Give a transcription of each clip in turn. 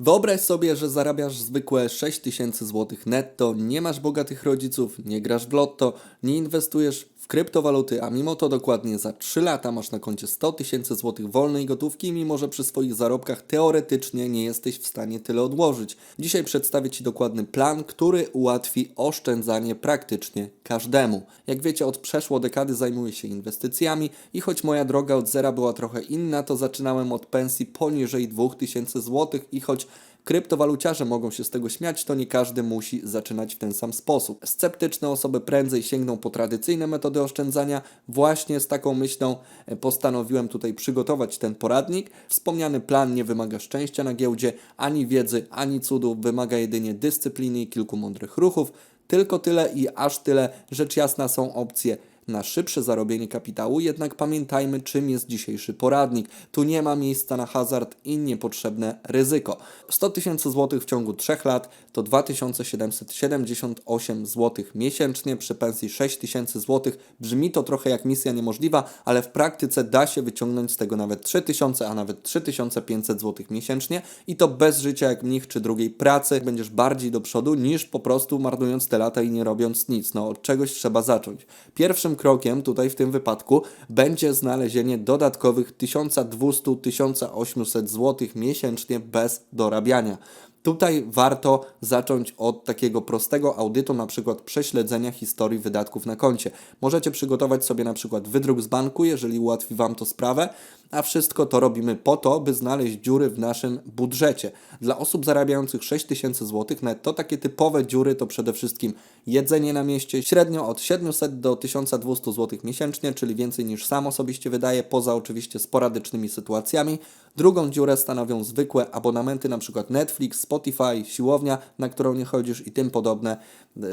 Wyobraź sobie, że zarabiasz zwykłe 6000 zł netto, nie masz bogatych rodziców, nie grasz w lotto, nie inwestujesz w kryptowaluty, a mimo to dokładnie za 3 lata masz na koncie 100 tysięcy złotych wolnej gotówki, mimo że przy swoich zarobkach teoretycznie nie jesteś w stanie tyle odłożyć. Dzisiaj przedstawię Ci dokładny plan, który ułatwi oszczędzanie praktycznie każdemu. Jak wiecie, od przeszło dekady zajmuję się inwestycjami i choć moja droga od zera była trochę inna, to zaczynałem od pensji poniżej 2000 zł i choć Kryptowaluciarze mogą się z tego śmiać, to nie każdy musi zaczynać w ten sam sposób. Sceptyczne osoby prędzej sięgną po tradycyjne metody oszczędzania. Właśnie z taką myślą e, postanowiłem tutaj przygotować ten poradnik. Wspomniany plan nie wymaga szczęścia na giełdzie, ani wiedzy, ani cudów, wymaga jedynie dyscypliny i kilku mądrych ruchów. Tylko tyle i aż tyle, rzecz jasna są opcje na szybsze zarobienie kapitału, jednak pamiętajmy, czym jest dzisiejszy poradnik. Tu nie ma miejsca na hazard i niepotrzebne ryzyko. 100 tysięcy złotych w ciągu 3 lat to 2778 zł miesięcznie przy pensji 6 tysięcy złotych. Brzmi to trochę jak misja niemożliwa, ale w praktyce da się wyciągnąć z tego nawet 3000, a nawet 3500 zł miesięcznie i to bez życia jak mnich czy drugiej pracy. Będziesz bardziej do przodu niż po prostu marnując te lata i nie robiąc nic. No od czegoś trzeba zacząć. Pierwszym krokiem tutaj w tym wypadku będzie znalezienie dodatkowych 1200-1800 zł miesięcznie bez dorabiania. Tutaj warto zacząć od takiego prostego audytu, na przykład prześledzenia historii wydatków na koncie. Możecie przygotować sobie na przykład wydruk z banku, jeżeli ułatwi Wam to sprawę, a wszystko to robimy po to, by znaleźć dziury w naszym budżecie. Dla osób zarabiających 6000 zł netto takie typowe dziury to przede wszystkim jedzenie na mieście, średnio od 700 do 1200 zł miesięcznie, czyli więcej niż sam osobiście wydaje, poza oczywiście sporadycznymi sytuacjami. Drugą dziurę stanowią zwykłe abonamenty, na przykład Netflix, Spotify, siłownia, na którą nie chodzisz i tym podobne.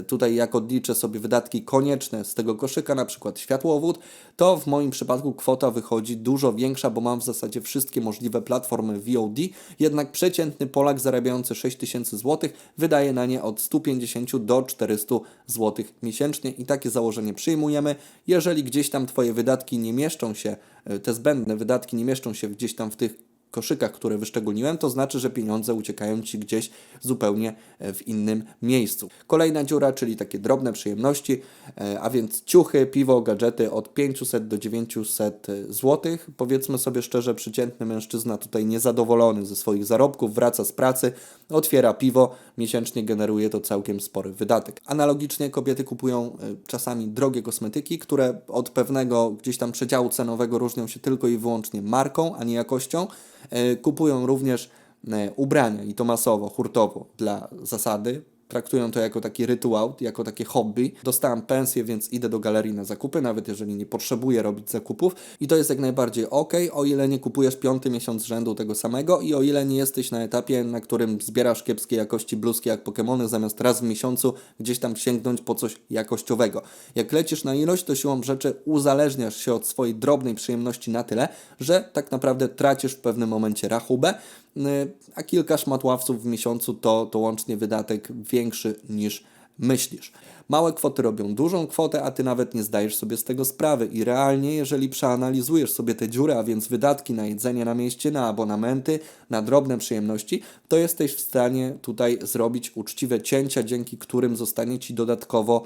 Tutaj jak odliczę sobie wydatki konieczne z tego koszyka, przykład światłowód, to w moim przypadku kwota wychodzi dużo większa, bo mam w zasadzie wszystkie możliwe platformy VOD, jednak przeciętny Polak zarabiający 6000 zł wydaje na nie od 150 do 400 zł miesięcznie i takie założenie przyjmujemy. Jeżeli gdzieś tam Twoje wydatki nie mieszczą się, te zbędne wydatki nie mieszczą się gdzieś tam w tych koszykach, które wyszczególniłem, to znaczy, że pieniądze uciekają Ci gdzieś zupełnie e, w innym miejscu. Kolejna dziura, czyli takie drobne przyjemności, e, a więc ciuchy, piwo, gadżety od 500 do 900 zł. Powiedzmy sobie szczerze, przeciętny mężczyzna tutaj niezadowolony ze swoich zarobków, wraca z pracy, otwiera piwo, miesięcznie generuje to całkiem spory wydatek. Analogicznie kobiety kupują e, czasami drogie kosmetyki, które od pewnego gdzieś tam przedziału cenowego różnią się tylko i wyłącznie marką, a nie jakością. E, kupują również e, ubrania i to masowo, hurtowo dla zasady, traktują to jako taki rytuał, jako takie hobby. Dostałem pensję, więc idę do galerii na zakupy, nawet jeżeli nie potrzebuję robić zakupów. I to jest jak najbardziej ok, o ile nie kupujesz piąty miesiąc rzędu tego samego i o ile nie jesteś na etapie, na którym zbierasz kiepskiej jakości bluzki jak Pokémony, zamiast raz w miesiącu gdzieś tam sięgnąć po coś jakościowego. Jak lecisz na ilość, to siłą rzeczy uzależniasz się od swojej drobnej przyjemności na tyle, że tak naprawdę tracisz w pewnym momencie rachubę, y, a kilka szmatławców w miesiącu to, to łącznie wydatek większy niż myślisz. Małe kwoty robią dużą kwotę, a ty nawet nie zdajesz sobie z tego sprawy. I realnie, jeżeli przeanalizujesz sobie te dziury, a więc wydatki na jedzenie na mieście, na abonamenty, na drobne przyjemności, to jesteś w stanie tutaj zrobić uczciwe cięcia, dzięki którym zostanie ci dodatkowo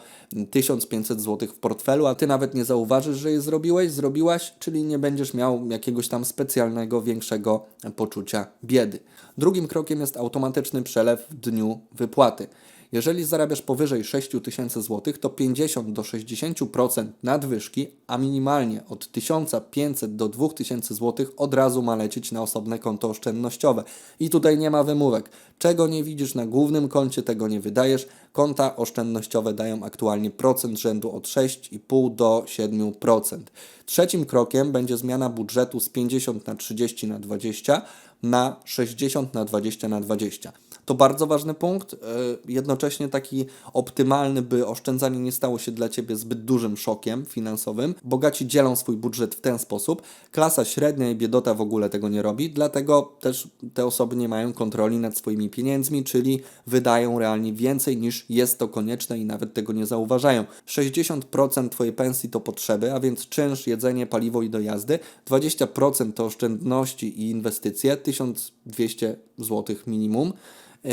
1500 zł w portfelu, a ty nawet nie zauważysz, że je zrobiłeś, zrobiłaś, czyli nie będziesz miał jakiegoś tam specjalnego, większego poczucia biedy. Drugim krokiem jest automatyczny przelew w dniu wypłaty. Jeżeli zarabiasz powyżej 6 tysięcy złotych, to 50 do 60% nadwyżki, a minimalnie od 1500 do 2000 złotych od razu ma lecieć na osobne konto oszczędnościowe. I tutaj nie ma wymówek. Czego nie widzisz na głównym koncie, tego nie wydajesz. Konta oszczędnościowe dają aktualnie procent rzędu od 6,5 do 7%. Trzecim krokiem będzie zmiana budżetu z 50 na 30 na 20 na 60 na 20 na 20. To bardzo ważny punkt, e, jednocześnie taki optymalny, by oszczędzanie nie stało się dla Ciebie zbyt dużym szokiem finansowym. Bogaci dzielą swój budżet w ten sposób. Klasa średnia i biedota w ogóle tego nie robi, dlatego też te osoby nie mają kontroli nad swoimi pieniędzmi, czyli wydają realnie więcej niż jest to konieczne i nawet tego nie zauważają. 60% Twojej pensji to potrzeby, a więc czynsz, jedzenie, paliwo i dojazdy. 20% to oszczędności i inwestycje, 1200 zł minimum. Yy,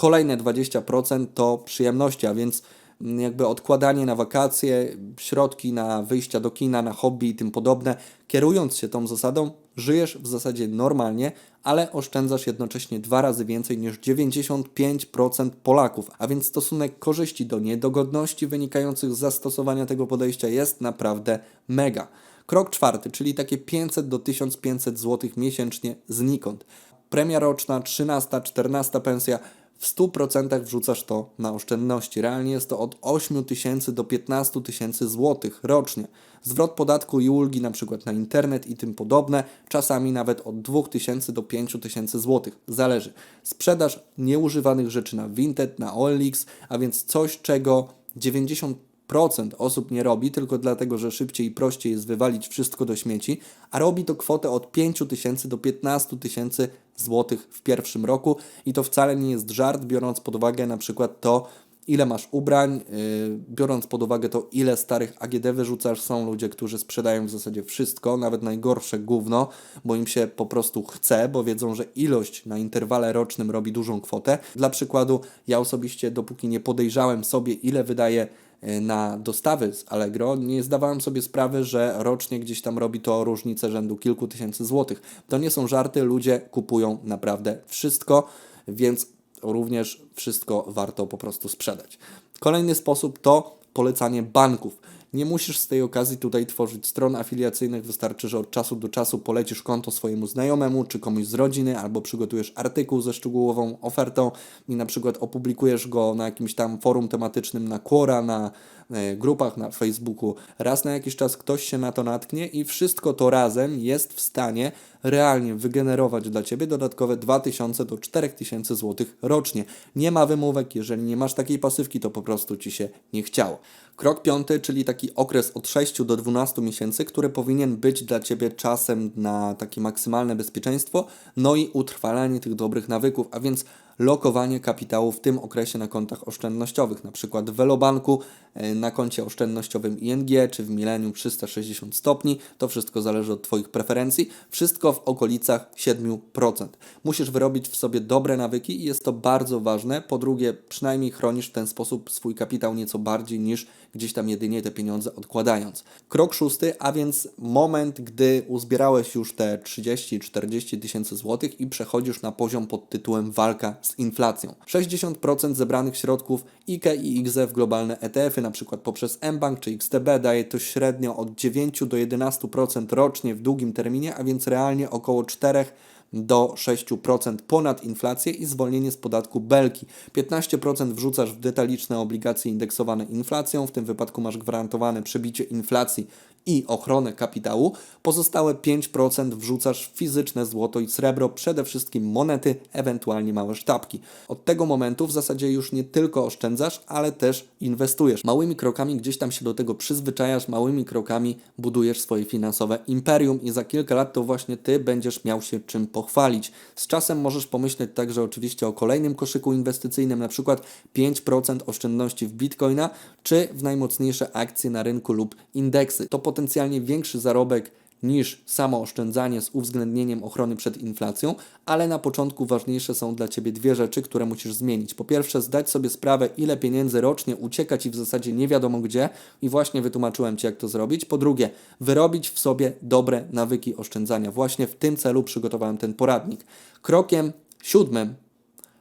Kolejne 20% to przyjemności, a więc jakby odkładanie na wakacje, środki na wyjścia do kina, na hobby i tym podobne. Kierując się tą zasadą, żyjesz w zasadzie normalnie, ale oszczędzasz jednocześnie dwa razy więcej niż 95% Polaków, a więc stosunek korzyści do niedogodności wynikających z zastosowania tego podejścia jest naprawdę mega. Krok czwarty, czyli takie 500 do 1500 zł miesięcznie znikąd. Premia roczna, 13, 14 pensja w 100% wrzucasz to na oszczędności. Realnie jest to od 8 tysięcy do 15 tysięcy złotych rocznie. Zwrot podatku i ulgi na przykład na internet i tym podobne, czasami nawet od 2 tysięcy do 5 tysięcy złotych. Zależy. Sprzedaż nieużywanych rzeczy na Vinted, na OLX, a więc coś, czego 90 procent osób nie robi tylko dlatego, że szybciej i prościej jest wywalić wszystko do śmieci, a robi to kwotę od 5 tysięcy do 15 tysięcy złotych w pierwszym roku i to wcale nie jest żart, biorąc pod uwagę na przykład to, ile masz ubrań, yy, biorąc pod uwagę to, ile starych AGD wyrzucasz, są ludzie, którzy sprzedają w zasadzie wszystko, nawet najgorsze gówno, bo im się po prostu chce, bo wiedzą, że ilość na interwale rocznym robi dużą kwotę. Dla przykładu, ja osobiście, dopóki nie podejrzałem sobie, ile wydaje Y, na dostawy z Allegro, nie zdawałem sobie sprawy, że rocznie gdzieś tam robi to różnicę rzędu kilku tysięcy złotych. To nie są żarty, ludzie kupują naprawdę wszystko, więc również wszystko warto po prostu sprzedać. Kolejny sposób to polecanie banków. Nie musisz z tej okazji tutaj tworzyć stron afiliacyjnych, wystarczy, że od czasu do czasu polecisz konto swojemu znajomemu czy komuś z rodziny, albo przygotujesz artykuł ze szczegółową ofertą i na przykład opublikujesz go na jakimś tam forum tematycznym na Quora, na e, grupach na Facebooku. Raz na jakiś czas ktoś się na to natknie i wszystko to razem jest w stanie realnie wygenerować dla Ciebie dodatkowe 2000 do 4000 zł rocznie. Nie ma wymówek, jeżeli nie masz takiej pasywki, to po prostu Ci się nie chciało. Krok piąty, czyli taki okres od 6 do 12 miesięcy, który powinien być dla Ciebie czasem na takie maksymalne bezpieczeństwo, no i utrwalanie tych dobrych nawyków, a więc lokowanie kapitału w tym okresie na kontach oszczędnościowych, na przykład w Velobanku, e, na koncie oszczędnościowym ING czy w Millennium 360 stopni. To wszystko zależy od Twoich preferencji. Wszystko w okolicach 7%. Musisz wyrobić w sobie dobre nawyki i jest to bardzo ważne. Po drugie, przynajmniej chronisz w ten sposób swój kapitał nieco bardziej niż gdzieś tam jedynie te pieniądze odkładając. Krok szósty, a więc moment, gdy uzbierałeś już te 30-40 tysięcy złotych i przechodzisz na poziom pod tytułem walka z inflacją. 60% zebranych środków IKE i XF globalne ETF-y, np. poprzez mBank czy XTB daje to średnio od 9 do 11% rocznie w długim terminie, a więc realnie około 4 do 6% ponad inflację i zwolnienie z podatku belki. 15% wrzucasz w detaliczne obligacje indeksowane inflacją, w tym wypadku masz gwarantowane przebicie inflacji i ochronę kapitału. Pozostałe 5% wrzucasz w fizyczne złoto i srebro, przede wszystkim monety, ewentualnie małe sztabki. Od tego momentu w zasadzie już nie tylko oszczędzasz, ale też inwestujesz. Małymi krokami gdzieś tam się do tego przyzwyczajasz, małymi krokami budujesz swoje finansowe imperium i za kilka lat to właśnie ty będziesz miał się czym pochwalić. Z czasem możesz pomyśleć także oczywiście o kolejnym koszyku inwestycyjnym, na przykład 5% oszczędności w bitcoina, czy w najmocniejsze akcje na rynku lub indeksy. To potencjalnie większy zarobek niż samo oszczędzanie z uwzględnieniem ochrony przed inflacją, ale na początku ważniejsze są dla Ciebie dwie rzeczy, które musisz zmienić. Po pierwsze, zdać sobie sprawę, ile pieniędzy rocznie ucieka Ci w zasadzie nie wiadomo gdzie i właśnie wytłumaczyłem Ci, jak to zrobić. Po drugie, wyrobić w sobie dobre nawyki oszczędzania. Właśnie w tym celu przygotowałem ten poradnik. Krokiem siódmym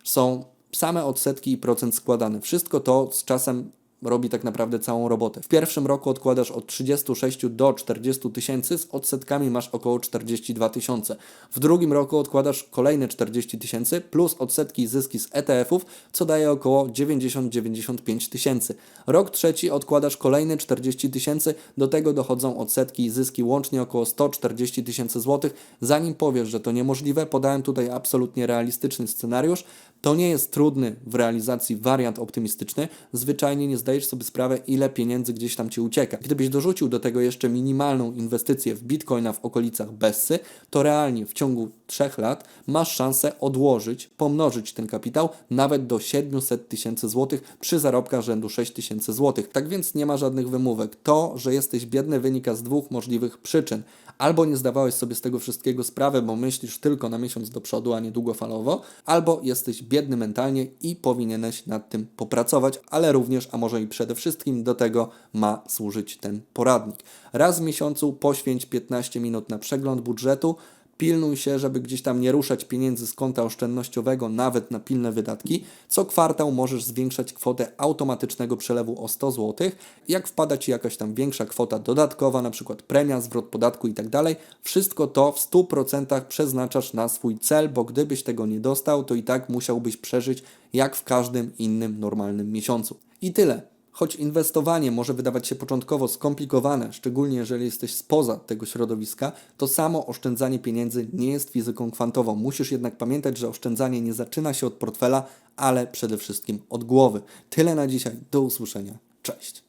są same odsetki i procent składane. Wszystko to z czasem robi tak naprawdę całą robotę. W pierwszym roku odkładasz od 36 do 40 tysięcy, z odsetkami masz około 42 tysiące. W drugim roku odkładasz kolejne 40 tysięcy plus odsetki i zyski z ETF-ów, co daje około 90-95 tysięcy. Rok trzeci odkładasz kolejne 40 tysięcy, do tego dochodzą odsetki i zyski łącznie około 140 tysięcy złotych. Zanim powiesz, że to niemożliwe, podałem tutaj absolutnie realistyczny scenariusz. To nie jest trudny w realizacji wariant optymistyczny. Zwyczajnie nie zdajesz sobie sprawę, ile pieniędzy gdzieś tam ci ucieka. Gdybyś dorzucił do tego jeszcze minimalną inwestycję w bitcoina w okolicach Bessy, to realnie w ciągu 3 lat masz szansę odłożyć, pomnożyć ten kapitał nawet do 700 tysięcy złotych przy zarobkach rzędu 6 tysięcy złotych. Tak więc nie ma żadnych wymówek. To, że jesteś biedny wynika z dwóch możliwych przyczyn albo nie zdawałeś sobie z tego wszystkiego sprawy, bo myślisz tylko na miesiąc do przodu, a nie długofalowo, albo jesteś biedny mentalnie i powinieneś nad tym popracować, ale również, a może i przede wszystkim do tego ma służyć ten poradnik. Raz w miesiącu poświęć 15 minut na przegląd budżetu, Pilnuj się, żeby gdzieś tam nie ruszać pieniędzy z konta oszczędnościowego, nawet na pilne wydatki. Co kwartał możesz zwiększać kwotę automatycznego przelewu o 100 zł. Jak wpada Ci jakaś tam większa kwota dodatkowa, na przykład premia, zwrot podatku i tak wszystko to w 100% przeznaczasz na swój cel, bo gdybyś tego nie dostał, to i tak musiałbyś przeżyć jak w każdym innym normalnym miesiącu. I tyle. Choć inwestowanie może wydawać się początkowo skomplikowane, szczególnie jeżeli jesteś spoza tego środowiska, to samo oszczędzanie pieniędzy nie jest fizyką kwantową. Musisz jednak pamiętać, że oszczędzanie nie zaczyna się od portfela, ale przede wszystkim od głowy. Tyle na dzisiaj. Do usłyszenia. Cześć.